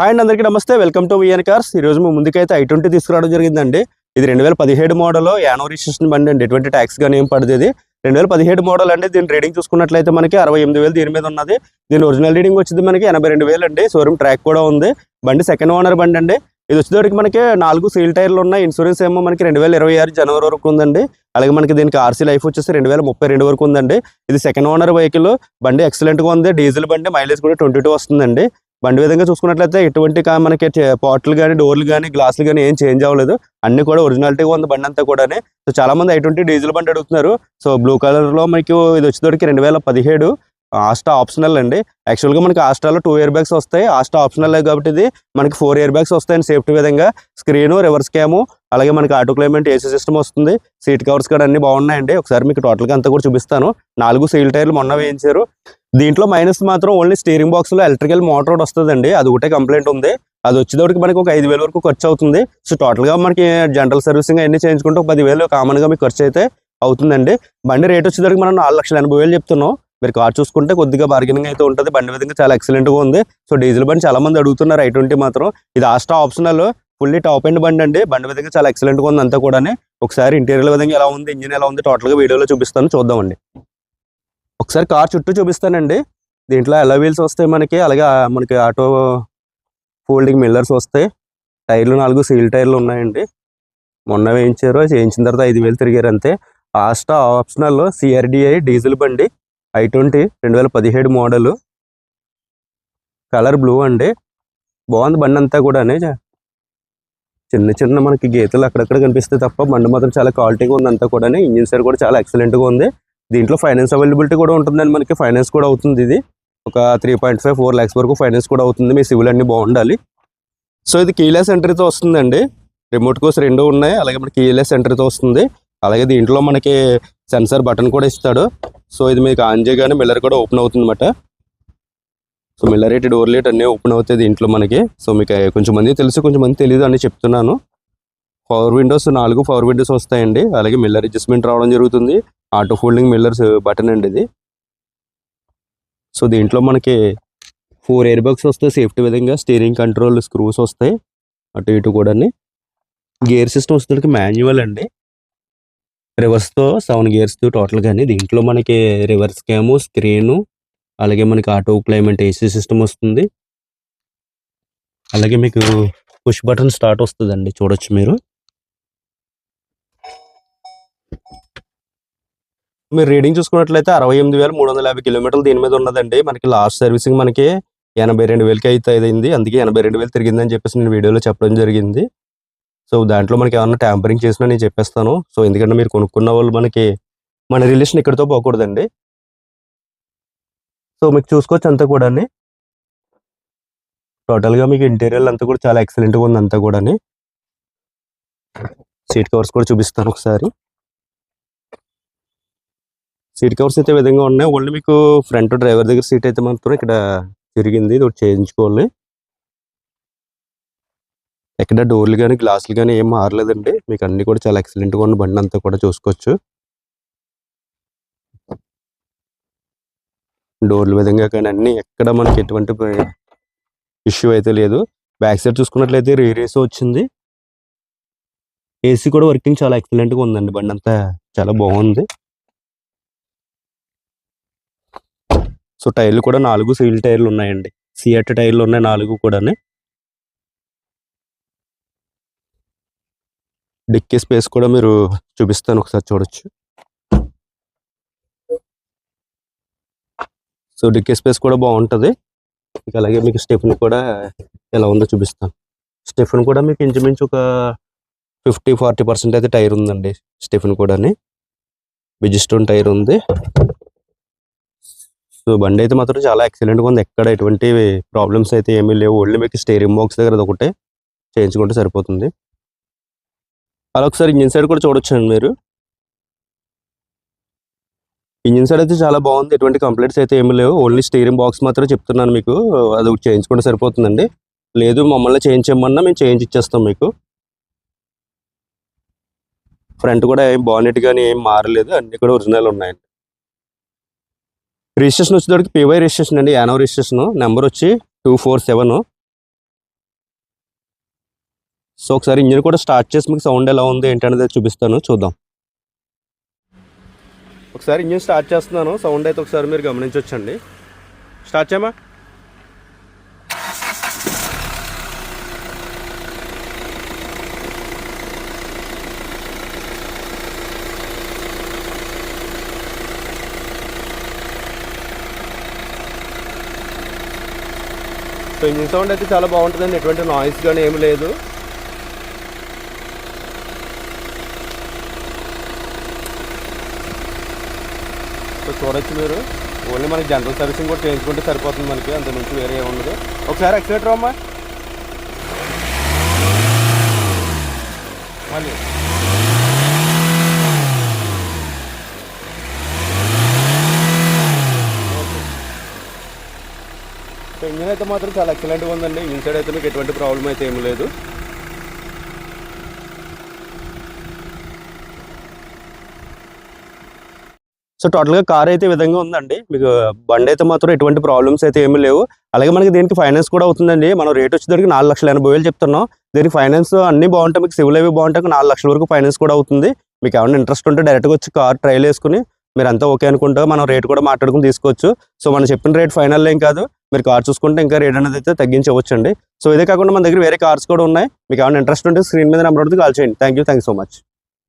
Hi and అందరికీ నమస్తే. Welcome to VN cars ఈ రోజు మేము ముందుకైతే ఐ ట్వంటీ తీసుకురావడం జరిగిందండి. ఇది రెండు వేల పదిహేడు మోడల్ యానో రిజిస్ట్రేషన్ బండి అండి. ఎటువంటి ట్యాక్స్ కానీ ఏం పడదు రెండు వేల పదిహేడు మోడల్ అండి. దీని రీడింగ్ చూసుకున్నట్లయితే మనకి అరవై ఎనిమిది వేలు దీని మీద ఉన్నది. దీని ఒరిజినల్ రీడింగ్ వచ్చింది మనకి ఎనభై రెండు వేలు అండి. షోరూమ్ ట్రాక్ కూడా ఉంది. బండి సెకండ్ ఓనర్ బండి అండి. ఇది వచ్చేటప్పటికి మనకి నాలుగు సీల్ టైర్లు ఉన్నాయి. ఇన్సూరెన్స్ ఏమో మనకి రెండు వేల ఇరవై ఆరు జనవరి వరకు ఉందండి. అలాగే మనకి దీనికి ఆర్సీ లైఫ్ వచ్చేసి రెండు వేల ముప్పై రెండు వరకు ఉందండి. ఇది సెకండ్ ఓనర్ వెహికల్ బండి ఎక్సలెంట్గా ఉంది. డీజిల్ బండి మైలేజ్ కూడా ట్వంటీ టూ వస్తుందండి. బండి విధంగా చూసుకున్నట్లయితే ఎటువంటి కా- మనకి పాటలు కానీ డోర్లు కానీ గ్లాసులు కానీ ఏం చేంజ్ అవ్వలేదు. అన్ని కూడా ఒరిజినాలిటీగా ఉంది బండి అంతా కూడా సో చాలా మంది ఐటువంటి డీజిల్ బండి అడుగుతున్నారు. సో బ్లూ కలర్లో మనకి ఇది వచ్చేటప్పటికి రెండు వేల పదిహేడు ఆస్టా ఆప్షనల్ అండి. యాక్చువల్గా మనకి ఆస్టాలో టూ ఇయర్ బ్యాగ్స్ వస్తాయి. ఆస్టా ఆప్షనల్ కాబట్టి ఇది మనకి ఫోర్ ఇయర్ బ్యాగ్స్ వస్తాయండి సేఫ్టీ విధంగా. స్క్రీన్ రివర్స్ క్యాము అలాగే మనకి ఆటో క్లైమేట్ ఏసీ సిస్టమ్ వస్తుంది. సీట్ కవర్స్ కూడా అన్ని బాగున్నాయండి. ఒకసారి మీకు టోటల్గా అంతా కూడా చూపిస్తాను. నాలుగు సీల్ టైర్లు మొన్న వేయించారు. దీంట్లో మైనస్ మాత్రం ఓన్లీ స్టీరింగ్ బాక్స్లో ఎలక్ట్రికల్ మోటార్ వస్తుందండి. అది ఒకటే కంప్లైంట్ ఉంది. అది వచ్చేటప్పటికి మనకి ఒక ఐదు వేల వరకు ఖర్చు అవుతుంది. సో టోటల్గా మనకి జనరల్ సర్వీసింగ్ అన్ని చేయించుకుంటే ఒక పదివేలు కామన్గా మీకు ఖర్చు అయితే అవుతుందండి. బండి రేట్ వచ్చేసరికి మనం నాలుగు లక్షల ఎనభై వేలు చెప్తున్నాం. మీరు కార్ చూసుకుంటే కొద్దిగా బార్గెనింగ్ అయితే ఉంటుంది. బండి విధంగా చాలా ఎక్సలెంట్గా ఉంది. సో డీజిల్ బండి చాలా మంది అడుగుతున్నారు ఐ ట్వంటీ మాత్రం. ఇది Asta optional fully top end బండి అండి. బండి విధంగా చాలా ఎక్సలెంట్గా ఉంది అంతా కూడా ఒకసారి ఇంటీరియర్ విధంగా ఎలా ఉంది ఇంజిన్ ఎలా ఉంది టోటల్గా వీడియోలో చూపిస్తాను. చూద్దామండి. ఒకసారి కార్ చుట్టూ చూపిస్తానండి. దీంట్లో ఎలా వీల్స్ వస్తాయి మనకి అలాగే మనకి ఆటో ఫోల్డింగ్ మిల్లర్స్ వస్తాయి. టైర్లు నాలుగు సీల్ టైర్లు ఉన్నాయండి. మొన్న వేయించారు చేయించిన తర్వాత ఐదు వేలు తిరిగారు అంతే. ఆస్టా ఆప్షనల్ సిఆర్డిఐ డీజిల్ బండి ఐ ట్వంటీ రెండు వేల పదిహేడు మోడల్. కలర్ బ్లూ అండి. బాగుంది బండి అంతా కూడా చిన్న చిన్న మనకి గీతలు అక్కడక్కడ కనిపిస్తాయి తప్ప బండి మాత్రం చాలా క్వాలిటీగా ఉంది అంతా కూడా ఇంజిన్ సైడ్ కూడా చాలా ఎక్సలెంట్గా ఉంది. దీంట్లో ఫైనాన్స్ అవైలబిలిటీ కూడా ఉంటుందండి మనకి. ఫైనాన్స్ కూడా అవుతుంది ఇది. ఒక three point five four lakhs వరకు ఫైనాన్స్ కూడా అవుతుంది. మీ సివిల్ అన్నీ బాగుండాలి. సో ఇది కీలెస్ ఎంట్రీతో వస్తుందండి. రిమోట్ కోర్స్ రెండు ఉన్నాయి. అలాగే మనకి కీలెస్ ఎంట్రీతో వస్తుంది. అలాగే దీంట్లో మనకి సెన్సార్ బటన్ కూడా ఇస్తాడు. సో ఇది మీకు ఆన్ చేయగానే మిల్లర్ కూడా ఓపెన్ అవుతుంది అనమాట సో మిల్లర్ రేట్ డోర్ లేట్ అన్నీ ఓపెన్ అవుతాయి దీంట్లో మనకి. సో మీకు కొంచెం మంది తెలుసు కొంచెం మంది తెలియదు అని చెప్తున్నాను. పవర్ విండోస్ నాలుగు పవర్ విండోస్ వస్తాయండి. అలాగే మిల్లర్ అడ్జస్ట్మెంట్ రావడం జరుగుతుంది. ఆటో ఫోల్డింగ్ మిల్లర్స్ బటన్ అండి ఇది. సో దీంట్లో మనకి ఫోర్ ఎయిర్ బ్యాగ్స్ వస్తాయి. సేఫ్టీ విధంగా స్టీరింగ్ కంట్రోల్ స్క్రూస్ వస్తాయి. అటు ఇటు కూడా గేర్ సిస్టమ్ వస్తుంది మాన్యువల్ అండి. రివర్స్తో సెవెన్ గేర్స్ టోటల్ కానీ దీంట్లో మనకి రివర్స్ క్యాము స్క్రీను అలాగే మనకి ఆటో క్లైమేట్ ఏసీ సిస్టమ్ వస్తుంది. అలాగే మీకు పుష్ బటన్ స్టార్ట్ వస్తుందండి. చూడొచ్చు మీరు. మీరు రీడింగ్ చూసుకున్నట్లయితే అరవై ఎనిమిది వేల మూడు వందల యాభై కిలోమీటర్లు దీని మీద ఉన్నదండి. మనకి లాస్ట్ సర్వీసింగ్ మనకి ఎనభై రెండు వేలకి అయితే అయింది. అందుకే ఎనభై రెండు వేలు తిరిగిందని చెప్పేసి నేను వీడియోలో చెప్పడం జరిగింది. సో దాంట్లో మనకి ఏమన్నా ట్యాంపరింగ్ చేసినా నేను చెప్పేస్తాను. సో ఎందుకంటే మీరు కొనుక్కున్న వాళ్ళు మనకి మన రిలేషన్ ఇక్కడితో పోకూడదండి. సో మీకు చూసుకోవచ్చు అంతా కూడా టోటల్గా మీకు ఇంటీరియర్ అంతా కూడా చాలా ఎక్సలెంట్గా ఉంది అంతా కూడా సీట్ కవర్స్ కూడా చూపిస్తాను ఒకసారి. సీట్ కవర్స్ అయితే విధంగా ఉన్నాయి. ఓన్లీ మీకు ఫ్రంట్ డ్రైవర్ దగ్గర సీట్ అయితే మాత్రం ఇక్కడ తిరిగింది. ఇది ఒకటి చేయించుకోవాలి. ఎక్కడ డోర్లు కానీ గ్లాసులు కానీ ఏం మారలేదండి. మీకు అన్ని కూడా చాలా ఎక్సలెంట్గా ఉన్న బండి అంతా కూడా చూసుకోవచ్చు. డోర్ల విధంగా కానీ అన్నీ ఎక్కడ మనకి ఎటువంటి ఇష్యూ అయితే లేదు. బ్యాక్ సైడ్ చూసుకున్నట్లయితే రీరేస్ వచ్చింది. ఏసీ కూడా వర్కింగ్ చాలా ఎక్సలెంట్గా ఉందండి. బండి అంతా చాలా బాగుంది. సో టైర్లు కూడా నాలుగు సీల్ టైర్లు ఉన్నాయండి. సిఎట్ టైర్లు ఉన్నాయి నాలుగు కూడా డిక్కీ స్పేస్ కూడా మీరు చూపిస్తాను ఒకసారి చూడొచ్చు. సో డిక్కీ స్పేస్ కూడా బాగుంటుంది. మీకు అలాగే మీకు స్టెఫ్ని కూడా ఎలా ఉందో చూపిస్తాను. స్టెఫ్ని కూడా మీకు ఇంచుమించు ఒక ఫిఫ్టీ ఫార్టీ పర్సెంట్ అయితే టైర్ ఉందండి స్టెఫ్ని కూడాని. బిజిస్టోన్ టైర్ ఉంది. సో బండి అయితే మాత్రం చాలా ఎక్సలెంట్గా ఉంది. ఎక్కడ ఎటువంటి ప్రాబ్లమ్స్ అయితే ఏమీ లేవు. ఓన్లీ మీకు స్టేరింగ్ బాక్స్ దగ్గర ఒకటే చేయించుకుంటే సరిపోతుంది. అలా ఒకసారి ఇంజిన్ సైడ్ కూడా చూడొచ్చండి మీరు. ఇంజిన్ సైడ్ అయితే చాలా బాగుంది. ఎటువంటి కంప్లైంట్స్ అయితే ఏమీ లేవు. ఓన్లీ స్టీరింగ్ బాక్స్ మాత్రం చెప్తున్నాను మీకు. అది ఒకటి చేయించుకుంటే సరిపోతుందండి. లేదు మమ్మల్ని చేయించమన్నా మేము చేయించి ఇచ్చేస్తాం మీకు. ఫ్రంట్ కూడా ఏం బాగున్నట్టు కానీ ఏం మారలేదు. అన్ని కూడా ఒరిజినల్ ఉన్నాయండి. రిజిస్ట్రేషన్ వచ్చేటప్పటికి పీవై రిజిస్ట్రేషన్ అండి యానో రిజిస్ట్రేషన్. నెంబర్ వచ్చి టూ ఫోర్ సెవెన్ సో ఒకసారి ఇంజిన్ కూడా స్టార్ట్ చేసి మీకు సౌండ్ ఎలా ఉంది ఏంటనేది చూపిస్తాను చూద్దాం. ఒకసారి ఇంజిన్ స్టార్ట్ చేస్తున్నాను సౌండ్ అయితే ఒకసారి మీరు గమనించవచ్చండి స్టార్ట్ చేయమా సో ఇంజిన్ సౌండ్ అయితే చాలా బాగుంటుందండి. ఎటువంటి నాయిస్ కానీ ఏమి లేదు. సో చూడొచ్చు మీరు. ఓన్లీ మనకి జనరల్ సర్వీసింగ్ కూడా చేయించుకుంటే సరిపోతుంది మనకి. అంత నుంచి వేరే ఏముండదు ఉండదు. ఒకసారి ఎక్సలేటర్ అమ్మా మళ్ళీ సో ఇంజిన్ అయితే మాత్రం చాలా ఎక్సలెంట్గా ఉందండి. ఇన్సైడ్ అయితే మీకు ఎటువంటి ప్రాబ్లం అయితే ఏమి లేదు. సో టోటల్గా కార్ అయితే విధంగా ఉందండి. మీకు బండి అయితే మాత్రం ఎటువంటి ప్రాబ్లమ్స్ అయితే ఏమీ లేవు. అలాగే మనకి దీనికి ఫైనాన్స్ కూడా అవుతుందండి. మనం రేట్ వచ్చేసరికి నాలుగు లక్షల ఎనభై వేలు చెప్తున్నాం. దీనికి ఫైనాన్స్ అన్ని బాగుంటాయి. మీకు సివిల్ అవి బాగుంటాయి. నాలుగు లక్షల వరకు ఫైనాన్స్ కూడా అవుతుంది. మీకు ఏమైనా ఇంట్రెస్ట్ ఉంటే డైరెక్ట్గా వచ్చి కార్ ట్రైల్ వేసుకుని మీరు అంతా ఓకే అనుకుంటే మనం రేట్ కూడా మాట్లాడుకుని తీసుకోవచ్చు. సో మనం చెప్పిన రేట్ ఫైనల్ ఏం కాదు. మీరు కార్ చూసుకుంటే ఇంకా రేట్ అనేది అయితే తగ్గించవచ్చండి. సో ఇదే కాకుండా మన దగ్గర వేరే కార్స్ కూడా ఉన్నాయి. మీకు ఏమైనా ఇంట్రెస్ట్ ఉంటే స్క్రీన్ మీద నెంబర్ ఉంటుంది కాల్ చేయండి. Thank you thank so much